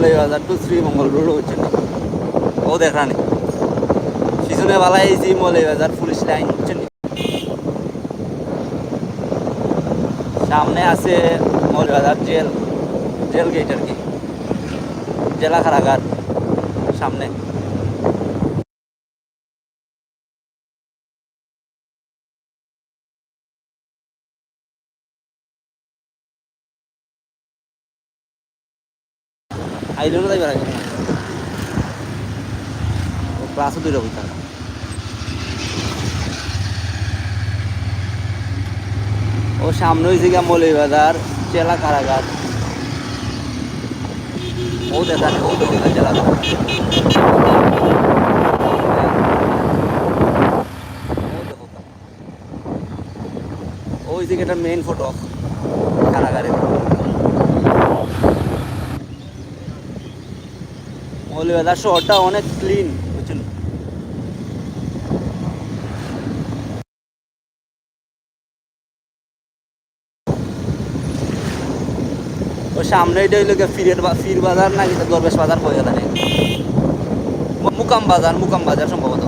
মৌলভী বাজার two Sreemangal road হচ্ছে না ও দেখানি পিছনে বালা এই মৌলভী বাজার পুলিশ লাইন হচ্ছে না? সামনে আছে মৌলভী বাজার জেল জেল গেট আর কি? জেলা কারাগার সামনে। আইলেও যাইবে লাগে ক্লাসও দুইটা বই থাকা ও সামনে হয়েছে গিয়া মৌলভীবাজার জেলা কারাগার। ও দেখা ও দেখা। জেলা ওই দিকে একটা মেইন ফটো কারাগারের মৌলভীবাজার শহরটা অনেক ক্লিন বুঝছেন? ও সামনে এটা হইল ফিরের ফির বাজার না কিন্তু দরবেশ বাজার হয়ে জানে মুকাম মুকাম বাজার সম্ভবত।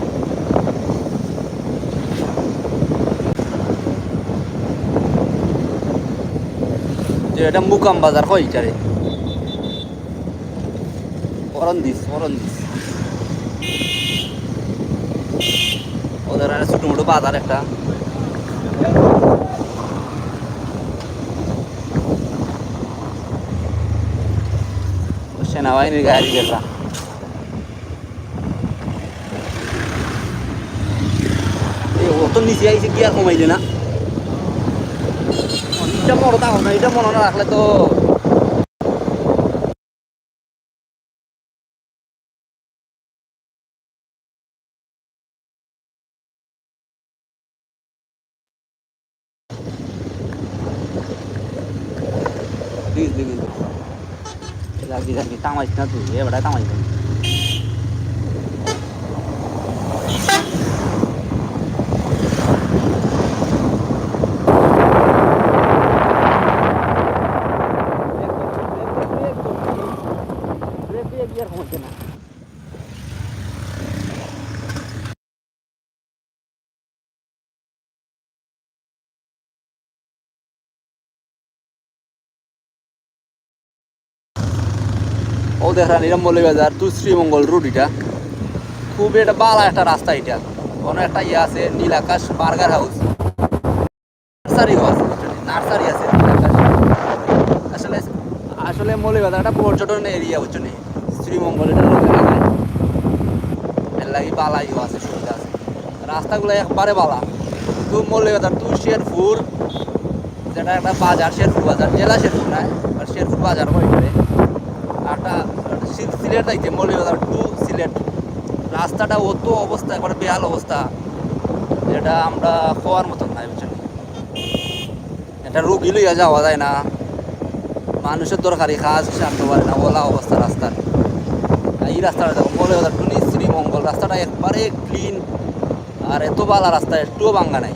এটা মুকাম বাজার হয় অরণ দিস অরণ দিস ওদের একটা ছোটো মোটো বাজার একটা সেনাবাহিনীর গাড়ি যেটা অত নিচে আইসে আর কমাইলে না এটা মনে না এটা মনে না রাখলে তো দিস দিস লাগি লাগি তামাইস না তুই এবারে তামাইস না ও দেখেন, এটা মৌলবাজার টু শ্রীমঙ্গল রুট এটা। খুব এটা বালা একটা রাস্তা এটা। কোনো একটা ইয়ে আছে, নীল আকাশ, বার্গার হাউস। নার্সারিও আছে নার্সারি আছে আসলে আসলে মৌলবাজার একটা পর্যটন এরিয়া হচ্ছে নি শ্রীমঙ্গল এটা এর লাগি বালা ইয়ে আছে, সুবিধা আছে। রাস্তাগুলো একবারে বালা। তো মৌলবাজার টু শেরপুর, যেটা একটা বাজার, শেরপুর বাজার, জেলা শেরপুর না, আর শেরপুর বাজার হয় সিলেট যাইতে মৌলভীবাজার টু। সিলেট রাস্তাটা অত অবস্থা, একবারে বেহাল অবস্থা। যেটা আমরা খোয়ার মতন নাই বুঝছেন? এটা রুগী লইয়া যাওয়া যায় না। মানুষের দরকারি কাজ সারতে পারে না, ওলা অবস্থা রাস্তার। এই রাস্তাটা দেখো মৌলভীবাজার টু শ্রীমঙ্গল রাস্তাটা একবারে ক্লিন আর এত বালা রাস্তা, একটুও ভাঙ্গা নাই।